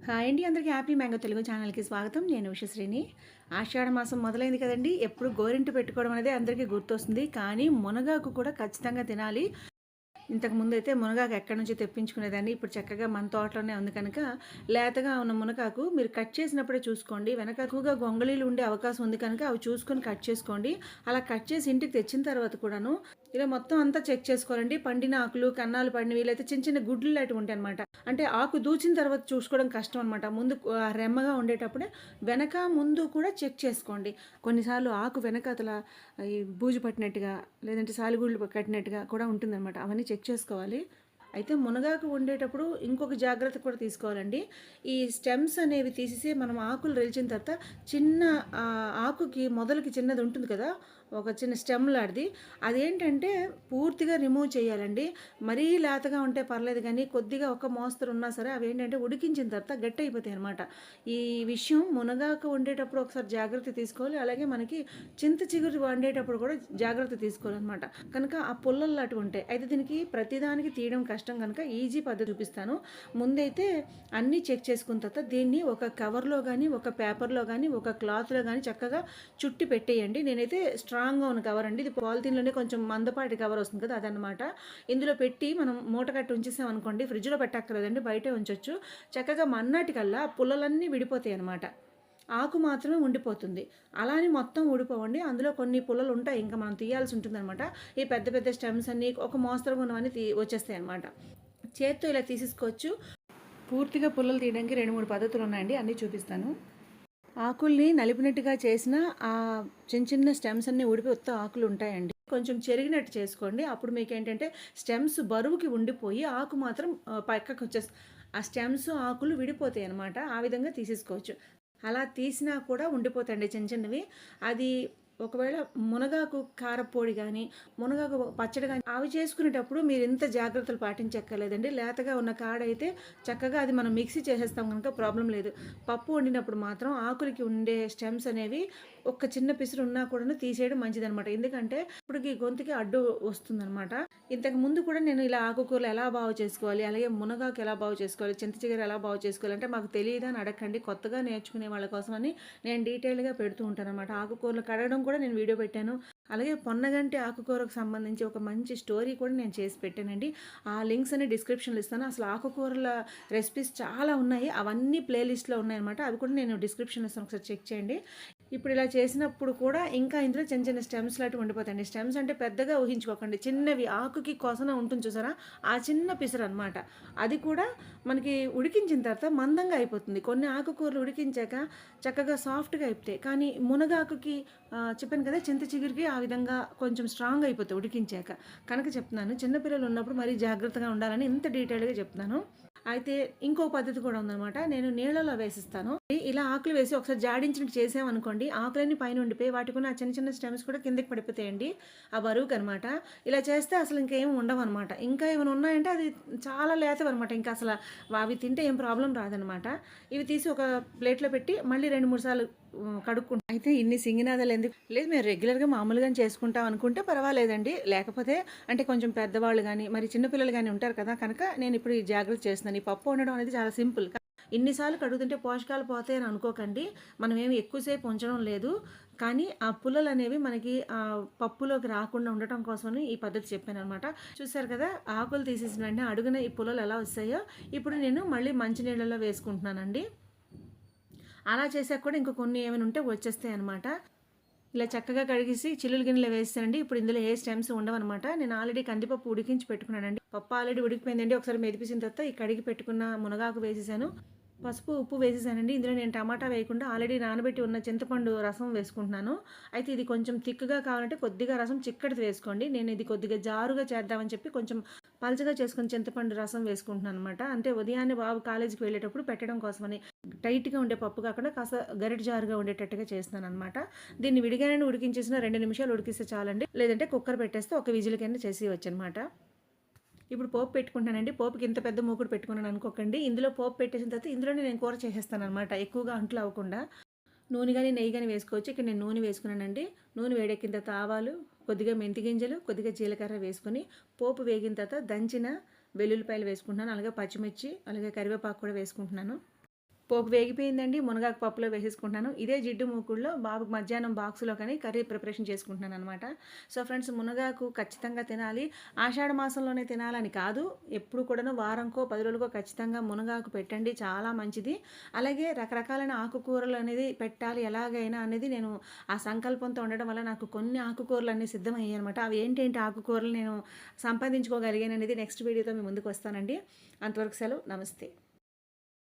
Hi అండి అందరికీ happy mango Telugu ఛానల్కి స్వాగతం. నేను ఉషశ్రీని ఆషాఢ మాసం మొదలైంది కదండి ఎప్పుడు గోరింట పెట్టుకోవడం అనేది అందరికీ గుర్తొస్తుంది. కానీ మునగాకు కూడా ఖచ్చితంగా తినాలి. ఇంతకు ముందు అయితే మునగాకు ఎక్కడి నుంచి తెప్పించుకునేదాన్ని ఇప్పుడు చక్కగా మన తోటలోనే ఉంది కనుక లేతగా ఉన్న మునగాకు మీరు కట్ చేసినప్పుడే చూసుకోండి. వెనక ఎక్కువగా గొంగళీలు ఉండే అవకాశం ఉంది కనుక అవి చూసుకొని కట్ చేసుకోండి. అలా కట్ చేసి ఇంటికి తెచ్చిన తర్వాత కూడాను ఇలా మొత్తం అంతా చెక్ చేసుకోవాలండి. పండిన ఆకులు కన్నాలు పడినవి లేకపోతే చిన్న చిన్న గుడ్లు లాంటివి ఉంటాయి అనమాట అంటే ఆకు దూచిన తర్వాత చూసుకోవడం కష్టం అనమాట ముందు రెమ్మగా ఉండేటప్పుడే వెనక ముందు కూడా చెక్ చేసుకోండి. కొన్నిసార్లు ఆకు వెనకాతల ఈ బూజు పట్టినట్టుగా లేదంటే సాలిగుళ్ళు కట్టినట్టుగా కూడా ఉంటుందన్నమాట. అవన్నీ చెక్ చేసుకోవాలి. అయితే మునగాకు వండేటప్పుడు ఇంకొక జాగ్రత్త కూడా తీసుకోవాలండి. ఈ స్టెమ్స్ అనేవి తీసేసి మనం ఆకులు రెలిచిన తర్వాత చిన్న ఆకుకి మొదలకి చిన్నది ఉంటుంది కదా ఒక చిన్న స్టెమ్ లాంటిది. అదేంటంటే పూర్తిగా రిమూవ్ చేయాలండి. మరీ లేతగా ఉంటే పర్లేదు కానీ కొద్దిగా ఒక మోస్తరు ఉన్నా సరే అవి ఏంటంటే ఉడికించిన తర్వాత గట్టి అయిపోతాయి అనమాట ఈ విషయం మునగాకు వండేటప్పుడు ఒకసారి జాగ్రత్త తీసుకోవాలి. అలాగే మనకి చింత చిగురు వండేటప్పుడు కూడా జాగ్రత్త తీసుకోవాలన్నమాట. కనుక ఆ పుల్లలు లాంటివి ఉంటాయి. అయితే దీనికి ప్రతిదానికి తీయడం కష్టం. కనుక ఈజీ పద్ధతి చూపిస్తాను. ముందైతే అన్నీ చెక్ చేసుకున్న తర్వాత దీన్ని ఒక కవర్లో కానీ ఒక పేపర్లో కానీ ఒక క్లాత్లో కానీ చక్కగా చుట్టి పెట్టేయండి. నేనైతే స్ట్రాంగ్గా ఉన్న కవర్ అండి. ఇది పాలిథీన్లోనే కొంచెం మందపాటి కవర్ వస్తుంది కదా అదనమాట ఇందులో పెట్టి మనం మూట కట్టి ఉంచేసాం అనుకోండి ఫ్రిడ్జ్లో పెట్టక్కర్లేదండి బయటే ఉంచొచ్చు. చక్కగా మన్నాటికల్లా పుల్లలన్నీ విడిపోతాయి అనమాట ఆకు మాత్రమే ఉండిపోతుంది. అలా అని మొత్తం ఊడిపోవండి. అందులో కొన్ని పుల్లలు ఉంటాయి ఇంకా మనం తీయాల్సి ఉంటుందన్నమాట ఈ పెద్ద పెద్ద స్టెమ్స్ అన్నీ ఒక మోస్తరు ఉన్నవన్నీ తీ వచ్చేస్తాయి అనమాట చేత్తో ఇలా తీసేసుకోవచ్చు. పూర్తిగా పుల్లలు తీయడానికి రెండు మూడు పద్ధతులు ఉన్నాయండి అన్నీ చూపిస్తాను. ఆకుల్ని నలిపినట్టుగా చేసిన ఆ చిన్న చిన్న స్టెమ్స్ అన్నీ ఊడిపోయి ఉత్త ఆకులు ఉంటాయండి కొంచెం చెరిగినట్టు చేసుకోండి. అప్పుడు మీకు ఏంటంటే స్టెమ్స్ బరువుకి ఉండిపోయి ఆకు మాత్రం పక్కకు వచ్చేసి ఆ స్టెమ్స్ ఆకులు విడిపోతాయి అనమాట ఆ విధంగా తీసేసుకోవచ్చు. అలా తీసినా కూడా ఉండిపోతాయండి చిన్న చిన్నవి. అది ఒకవేళ మునగాకు కారపొడి కానీ మునగాకు పచ్చడి కానీ అవి చేసుకునేటప్పుడు మీరు ఇంత జాగ్రత్తలు పాటించక్కర్లేదండి. లేతగా ఉన్న కాడ అయితే చక్కగా అది మనం మిక్సీ చేసేస్తాం కనుక ప్రాబ్లం లేదు. పప్పు వండినప్పుడు మాత్రం ఆకులకి ఉండే స్టెమ్స్ అనేవి ఒక్క చిన్న పిసురు ఉన్నా కూడా తీసేయడం మంచిదనమాట ఎందుకంటే ఇప్పుడు ఈ గొంతుకి అడ్డు వస్తుందనమాట ఇంతకు ముందు కూడా నేను ఇలా ఆకుకూరలు ఎలా బాగు చేసుకోవాలి అలాగే మునగాకు ఎలా బాగు చేసుకోవాలి చింతచిగర ఎలా బాగు చేసుకోవాలి అంటే మాకు తెలియదు అని అడగండి కొత్తగా నేర్చుకునే వాళ్ళ కోసమని నేను డీటెయిల్గా పెడుతూ ఉంటాను అనమాట ఆకుకూరలు కడగడం కూడా నేను వీడియో పెట్టాను. అలాగే పొన్నగంటి ఆకుకూరకు సంబంధించి ఒక మంచి స్టోరీ కూడా నేను చేసి పెట్టానండి. ఆ లింక్స్ అన్ని డిస్క్రిప్షన్లో ఇస్తాను. అసలు ఆకుకూరల రెసిపీస్ చాలా ఉన్నాయి. అవన్నీ ప్లేలిస్ట్లో ఉన్నాయన్నమాట. అవి కూడా నేను డిస్క్రిప్షన్లో ఇస్తాను. ఒకసారి చెక్ చేయండి. ఇప్పుడు ఇలా చేసినప్పుడు కూడా ఇంకా ఇందులో చిన్న చిన్న స్టెమ్స్ లాంటివి ఉండిపోతాయండి. స్టెమ్స్ అంటే పెద్దగా ఊహించుకోకండి. చిన్నవి ఆకుకి కోసన ఉంటుంది చూసారా? ఆ చిన్న పిసరు అనమాట అది కూడా మనకి ఉడికించిన తర్వాత మందంగా అయిపోతుంది. కొన్ని ఆకుకూరలు ఉడికించాక చక్కగా సాఫ్ట్గా అయిపోతాయి. కానీ మునగాకుకి చెప్పాను కదా చింత చిగురికి ఆ విధంగా కొంచెం స్ట్రాంగ్ అయిపోతాయి ఉడికించాక. కనుక చెప్తున్నాను చిన్నపిల్లలు ఉన్నప్పుడు మరీ జాగ్రత్తగా ఉండాలని ఇంత డీటెయిల్గా చెప్తున్నాను. అయితే ఇంకో పద్ధతి కూడా ఉందన్నమాట. నేను నీళ్ళలో వేసిస్తాను. ఇలా ఆకులు వేసి ఒకసారి జాడించినట్టు చేసామనుకోండి ఆకులన్నీ పైన ఉండిపోయి వాటికున్న ఆ చిన్న చిన్న స్టెమ్స్ కూడా కిందకి పడిపోతాయండి ఆ బరువుకి అనమాట ఇలా చేస్తే అసలు ఇంకేం ఉండవు అనమాట ఇంకా ఏమైనా ఉన్నాయంటే అది చాలా లేతవన్నమాట. ఇంకా అసలు అవి తింటే ఏం ప్రాబ్లం రాదనమాట ఇవి తీసి ఒక ప్లేట్లో పెట్టి మళ్ళీ రెండు మూడు సార్లు కడుక్కుంటాం. అయితే ఇన్ని సింగినాదాలు ఎందుకు? లేదు మేము రెగ్యులర్గా మామూలుగా చేసుకుంటాం అనుకుంటే పర్వాలేదండి. లేకపోతే అంటే కొంచెం పెద్దవాళ్ళు కానీ మరి చిన్నపిల్లలు కానీ ఉంటారు కదా కనుక నేను ఇప్పుడు ఈ జాగ్రత్త చేస్తున్నాను. ఈ పప్పు వండడం అనేది చాలా సింపుల్. ఇన్నిసార్లు కడుగుతుంటే పోషకాలు పోతాయని అనుకోకండి. మనం ఏమి ఎక్కువసేపు ఉంచడం లేదు. కానీ ఆ పుల్లలు అనేవి మనకి ఆ పప్పులోకి రాకుండా ఉండటం కోసమని ఈ పద్ధతి చెప్పాను అనమాట చూసారు కదా ఆకులు తీసేసిన వెంటనే అడుగున ఈ పుల్లలు ఎలా వస్తాయో. ఇప్పుడు నేను మళ్ళీ మంచినీళ్ళలో వేసుకుంటున్నానండి. అలా చేసాక కూడా ఇంకా కొన్ని ఏమైనా ఉంటే వచ్చేస్తాయి అనమాట ఇలా చక్కగా కడిగేసి చిల్లులు గిన్నెలో వేస్తానండి ఇప్పుడు ఇందులో ఏ స్టెమ్స్ ఉండవన్నమాట. నేను ఆల్రెడీ కందిపప్పు ఉడికించి పెట్టుకున్నానండి. పప్పు ఆల్రెడీ ఉడికిపోయిందండి. ఒకసారి మెదిపిసిన తర్వాత ఈ కడిగి పెట్టుకున్న మునగాకు వేసేసాను. పసుపు ఉప్పు వేసేసానండి. ఇందులో నేను టమాటా వేయకుండా ఆల్రెడీ నానబెట్టి ఉన్న చింతపండు రసం వేసుకుంటున్నాను. అయితే ఇది కొంచెం తిక్కుగా కావాలంటే కొద్దిగా రసం చిక్కటిది వేసుకోండి. నేను ఇది కొద్దిగా జారుగా చేద్దామని చెప్పి కొంచెం పలచగా చేసుకుని చింతపండు రసం వేసుకుంటున్నాను అనమాట అంటే ఉదయాన్నే బాబు కాలేజీకి వెళ్ళేటప్పుడు పెట్టడం కోసమని టైట్గా ఉండే పప్పు కాకుండా కాస్త గరిట జారుగా ఉండేటట్టుగా చేస్తున్నాను అనమాట దీన్ని విడిగానే ఉడికించేసిన రెండు నిమిషాలు ఉడికిస్తే చాలండి. లేదంటే కుక్కర్ పెట్టేస్తే ఒక విజిల్కైనా చేసి వచ్చనమాట ఇప్పుడు పోపు పెట్టుకుంటానండి. పోపుకి ఇంత పెద్ద మూకుడు పెట్టుకున్నాను అనుకోకండి. ఇందులో పోపు పెట్టేసిన తర్వాత ఇందులోనే నేను కూర చేసేస్తాను అనమాట ఎక్కువగా అంట్లు అవ్వకుండా. నూనె కానీ నెయ్యి కానీ వేసుకోవచ్చు. ఇక్కడ నేను నూనె వేసుకున్నానండి. నూనె వేడెక్కిన తర్వాత ఆవాలు కొద్దిగా మెంతి గింజలు కొద్దిగా జీలకర్ర వేసుకొని పోపు వేగిన తర్వాత దంచిన వెల్లుల్లిపాయలు వేసుకుంటున్నాను. అలాగే పచ్చిమిర్చి అలాగే కరివేపాకు కూడా వేసుకుంటున్నాను. పోపు వేగిపోయిందండి మునగాకు పప్పులో వేసేసుకుంటున్నాను. ఇదే జిడ్డు మూకుల్లో బాబుకి మధ్యాహ్నం బాక్స్లో కానీ కర్రీ ప్రిపరేషన్ చేసుకుంటున్నాను అనమాట సో ఫ్రెండ్స్ మునగాకు ఖచ్చితంగా తినాలి. ఆషాఢ మాసంలోనే తినాలని కాదు. ఎప్పుడు కూడాను వారంకో పది రోజులకో ఖచ్చితంగా మునగాకు పెట్టండి. చాలా మంచిది. అలాగే రకరకాలైన ఆకుకూరలు అనేది పెట్టాలి ఎలాగైనా అనేది నేను ఆ సంకల్పంతో ఉండడం వల్ల నాకు కొన్ని ఆకుకూరలు అన్నీ సిద్ధమయ్యాయి అనమాట అవి ఏంటేంటి ఆకుకూరలు నేను సంపాదించుకోగలిగాను అనేది నెక్స్ట్ వీడియోతో మీ ముందుకు వస్తానండి. అంతవరకు సెలవు. నమస్తే.